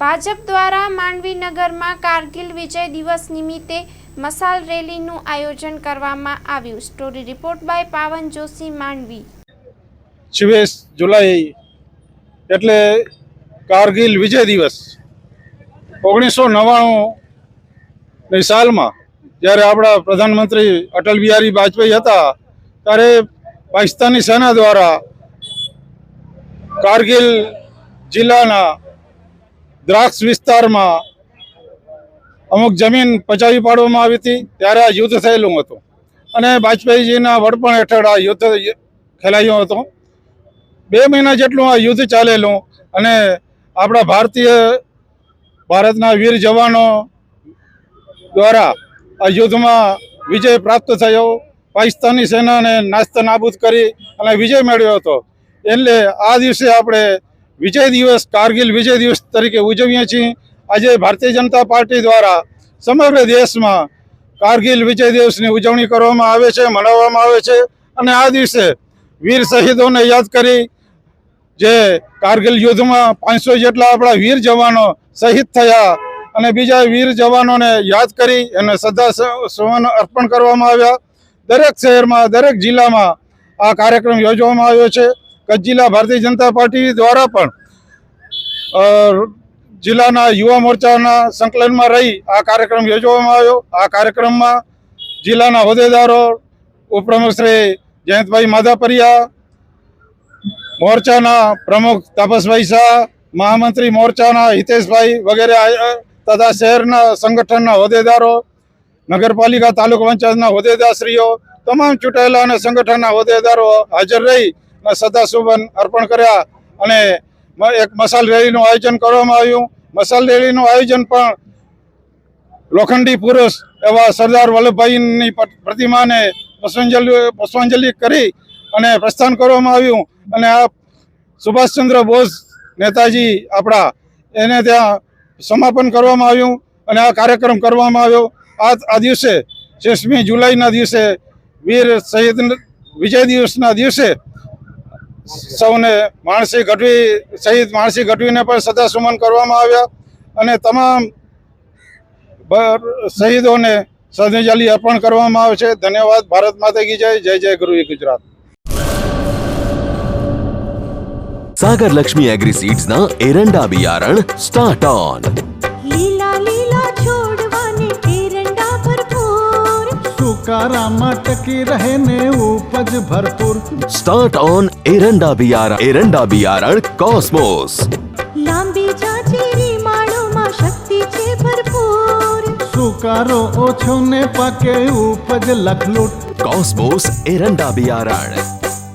ભાજપ દ્વારા માંડવીનગરમાં કારગિલ વિજય દિવસ નિમિત્તે મસાલ રેલીનું આયોજન કરવામાં આવ્યું. સ્ટોરી રિપોર્ટ બાય પાવન જોશી માંડવી. છવ્વીસ જુલાઈ એટલે કારગિલ વિજય દિવસ. ઓગણીસો નવ્વાણુંની સાલમાં જ્યારે આપણા પ્રધાનમંત્રી અટલ બિહારી વાજપેયી હતા, ત્યારે પાકિસ્તાની સેના દ્વારા કારગિલ જિલ્લાના દ્રાક્ષ વિસ્તારમાં અમુક જમીન પચાવી પાડવામાં આવી હતી, ત્યારે આ યુદ્ધ થયેલું હતું. અને વાજપેયીજીના વડપણ હેઠળ આ યુદ્ધ ખેલાયું હતું. બે મહિના જેટલું આ યુદ્ધ ચાલેલું અને આપણા ભારતીય ભારતના વીર જવાનો દ્વારા આ યુદ્ધમાં વિજય પ્રાપ્ત થયો. પાકિસ્તાની સેનાને નાસ્તા નાબૂદ કરી અને વિજય મેળવ્યો હતો. એટલે આ દિવસે આપણે વિજય દિવસ, કારગિલ વિજય દિવસ તરીકે ઉજવીએ છીએ. આજે ભારતીય જનતા પાર્ટી દ્વારા સમગ્ર દેશમાં કારગિલ વિજય દિવસની ઉજવણી કરવામાં આવે છે, મનાવવામાં આવે છે અને આ દિવસે વીર શહીદોને યાદ કરી જે કારગિલ યુદ્ધમાં પાંચસો જેટલા આપણા વીર જવાનો શહીદ થયા અને બીજા વીર જવાનોને યાદ કરી અને શ્રદ્ધા સુમન અર્પણ કરવામાં આવ્યા. દરેક શહેરમાં, દરેક જિલ્લામાં આ કાર્યક્રમ યોજવામાં આવ્યો છે. કચ્છ જિલ્લા ભારતીય જનતા પાર્ટી દ્વારા પણ જિલ્લાના યુવા મોરચાના સંકલનમાં રહી આ કાર્યક્રમ યોજવામાં આવ્યો. આ કાર્યક્રમમાં જિલ્લાના હોદ્દેદારો ઉપપ્રમુખ શ્રી જયંતભાઈ માધાપરિયા, મોરચાના પ્રમુખ તાપસભાઈ શાહ, મહામંત્રી મોરચાના હિતેશભાઈ વગેરે તથા શહેરના સંગઠનના હોદ્દેદારો, નગરપાલિકા તાલુકા પંચાયતના હોદ્દેદારશ્રીઓ, તમામ ચૂંટાયેલા અને સંગઠનના હોદ્દેદારો હાજર રહી શ્રદ્ધાસુમન અર્પણ કર્યા અને એક મસાલ રેલીનું આયોજન કરવામાં આવ્યું. મસાલ રેલીનું આયોજન પણ લોખંડી પુરુષ એવા સરદાર વલ્લભભાઈની પ્રતિમાને પુષ્પાંજલિ પુષ્પાંજલિ કરી અને પ્રસ્થાન કરવામાં આવ્યું. અને આ સુભાષચંદ્ર બોઝ નેતાજી આપણા એને ત્યાં સમાપન કરવામાં આવ્યું અને આ કાર્યક્રમ કરવામાં આવ્યો. આ આ દિવસે છવ્વીસમી જુલાઈના દિવસે વીર શહીદ વિજય દિવસના દિવસે સૌને માણસી ગઢવી સહિત માણસી ગઢવીને પણ સદા સુમન કરવામાં આવ્યા અને તમામ શહીદોને શ્રદ્ધાંજલિ અર્પણ કરવામાં આવે છે. ધન્યવાદ. ભારત માતા કી જય. જય જય ગુરુ ગુજરાત. સાગર લક્ષ્મી એગ્રી સીડ્સના એરંડા બિયારણ સ્ટાર્ટ ઓન. લીલા લીલા છોડ तुकारा टकी रहने उपज भरपूर। स्टार्ट ऑन एरंडा बियारण एरंडा बियारण कॉस्मोस लांबी जाचेरी लांबीच्या चेरी शक्ति शक्तीचे भरपूर। सुकारो ओछो ने पके उपज लखलूट। कॉस्मोस एरंडा बियारण